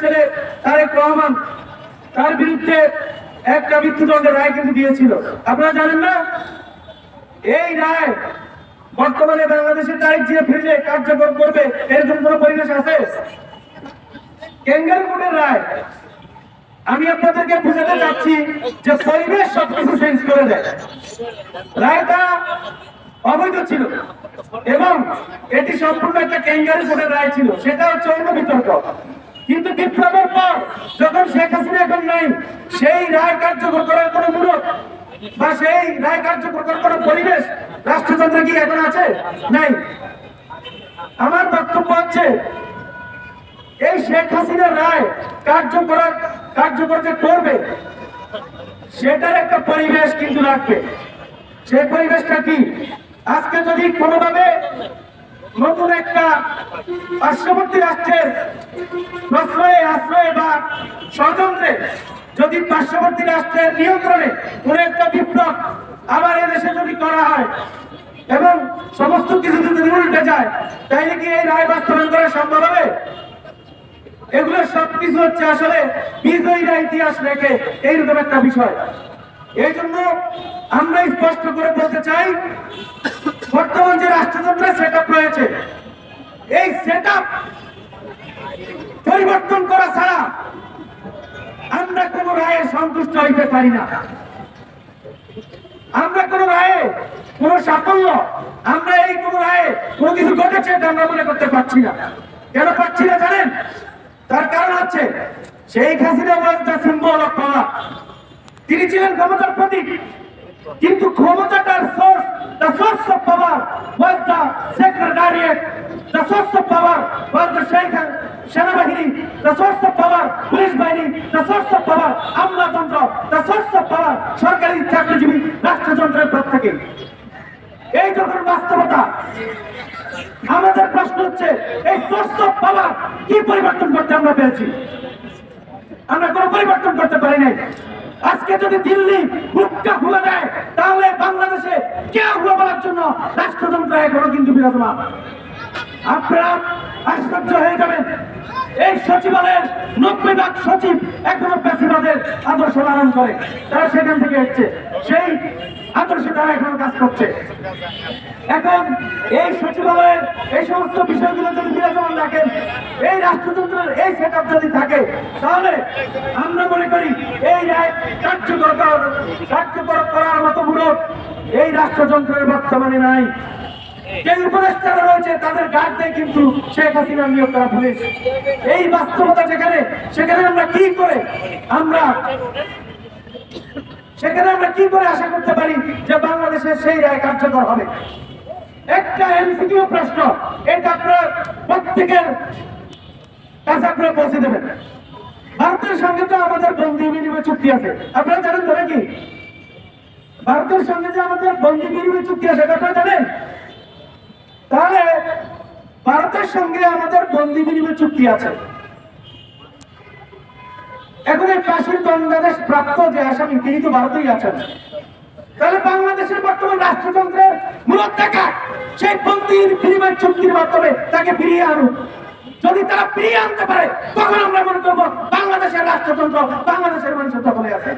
ছেলে তারেক রহমান, তার বিরুদ্ধে একটা মৃত্যুদণ্ডের রায় কিন্তু দিয়েছিল। আপনারা জানেন না? এই রায় বর্তমানে বাংলাদেশের তারিখ কার্যকর করবে, এরকম কোন পরিবেশ আছে? রায়। আমি আপনাদেরকে বুঝাতে চাচ্ছি যে পরিবেশ সবকিছু চেঞ্জ করে দেয়। রায়টা অবৈধ ছিল এবং এটি সম্পূর্ণ একটা ক্যাঙ্গারু কোর্টের রায় ছিল। সেটা হচ্ছে অন্য বিতর্ক। কিন্তু বিপ্লবের পর যখন শেখ হাসিনা এখন নাই, সেই রায় কার্যকর করার কোনো মূলক বা সেই রায় কার্যকর করার কোনো পরিবেশ রাষ্ট্রযন্ত্রে কি এখন আছে? নাই। আমার বক্তব্য হচ্ছে, এই শেখ হাসিনার রায় কার্যকর কার্যকর যে করবে, সেটার একটা পরিবেশ কিন্তু রাখবে। সেই পরিবেশটা কি? আজকে যদি কোনোভাবে নতুন একটা পার্শ্ববর্তী রাষ্ট্রের প্রশ্রয়ে, আশ্রয়ে বা ষড়যন্ত্রে যদি পার্শ্ববর্তী রাষ্ট্রের নিয়ন্ত্রণে কোন একটা বিপ্লব আবার এদেশে যদি করা হয় এবং সমস্ত কিছু যদি উল্টে যায় তাইলে কি এই রায় বাস্তবায়ন করা সম্ভব হবে? এগুলো সবকিছু হচ্ছে আসলে বিজয়ীরা ইতিহাস রেখে এইরকম একটা বিষয়। এই জন্য আমরা স্পষ্ট করে বলতে চাই, বর্তমান যে রাষ্ট্রযন্ত্রের সেট আপ রয়েছে, এই সেট পরিবর্তন করা ছাড়া আমরা কোন রায়ে সন্তুষ্ট হইতে পারি না। আমরা কোন রায়ে কোন সাফল্য, আমরা এই কোন রায়ে কোন কিছু ঘটেছে এটা আমরা মনে করতে পারছি না। কেন পারছি না জানেন? তার কারণ হচ্ছে সেই Hasina was the symbol of তিনি ছিলেন ক্ষমতার প্রতীক। কিন্তু ক্ষমতাটার source the source of power was the secretariat the source of power was the Sheikh সেনাবাহিনী। The source of power police বাহিনী। দ্য সোর্স অফ পাওয়ার আমলাতন্ত্র। দ্য সোর্স অফ পাওয়ার সরকারি চাকরিজীবী, রাষ্ট্রযন্ত্রের প্রত্যেকে এই যখন বাস্তবতা, আমাদের প্রশ্ন হচ্ছে, এই সোর্স অফ পাওয়ার কি পরিবর্তন করতে আমরা পেরেছি? আমরা কোনো পরিবর্তন করতে পারি নাই। আজকে যদি দিল্লি মুখটা খুলে দেয়, তাহলে বাংলাদেশে কে হুয়া বলার জন্য রাষ্ট্রযন্ত্র এখনও কিন্তু বিরাজমান। আপনারা আশ্চর্য হয়ে যাবেন। এই সচিবালয়ের নব্বই ভাগ সচিব এখনও পেশিবাদের আদর্শ ধারণ করে। তারা সেখান থেকে এসছে। সেই আদর্শে তারা এখনও কাজ করছে। এখন এই সচিবালয়ের এই সমস্ত বিষয়গুলো যদি বিরাজমান রাখেন, এই রাষ্ট্রযন্ত্রের এই সেট যদি থাকে, তাহলে আমরা মনে করি এই রায় কার্যকর কার্যকর করার মতো মূলক এই রাষ্ট্রযন্ত্রের বর্তমানে নাই। যে উপদেষ্টারা রয়েছে, তাদের গার্ডে কিন্তু শেখ হাসিনা নিয়োগ করা পুলিশ। এই বাস্তবতা যেখানে, সেখানে আমরা কি করে আমরা সেখানে আমরা কি করে আশা করতে পারি যে বাংলাদেশের সেই রায় কার্যকর হবে? একটা এমসিকিউ প্রশ্ন, এটা আপনার প্রত্যেকের কাছে আপনারা পৌঁছে দেবেন। ভারতের সঙ্গে তো আমাদের বন্দি বিনিময় চুক্তি আছে। আপনারা জানেন তো নাকি? ভারতের সঙ্গে যে আমাদের বন্দি বিনিময় চুক্তি আছে আপনারা জানেন? তাহলে ভারতের সঙ্গে আমাদের বন্দি বিনিময় চুক্তি আছে। এখন কাশ্মীর বাংলাদেশ প্রাপ্ত যে আসামি, তিনি তো ভারতেই আছেন। তাহলে বাংলাদেশের বর্তমান রাষ্ট্রতন্ত্রের মূলত টাকা সেই বন্দির বিনিময় চুক্তির মাধ্যমে তাকে ফিরিয়ে আনুক। যদি তারা ফিরিয়ে আনতে পারে, তখন আমরা মনে করব বাংলাদেশের রাষ্ট্রতন্ত্র, বাংলাদেশের মানুষের দখলে আছে।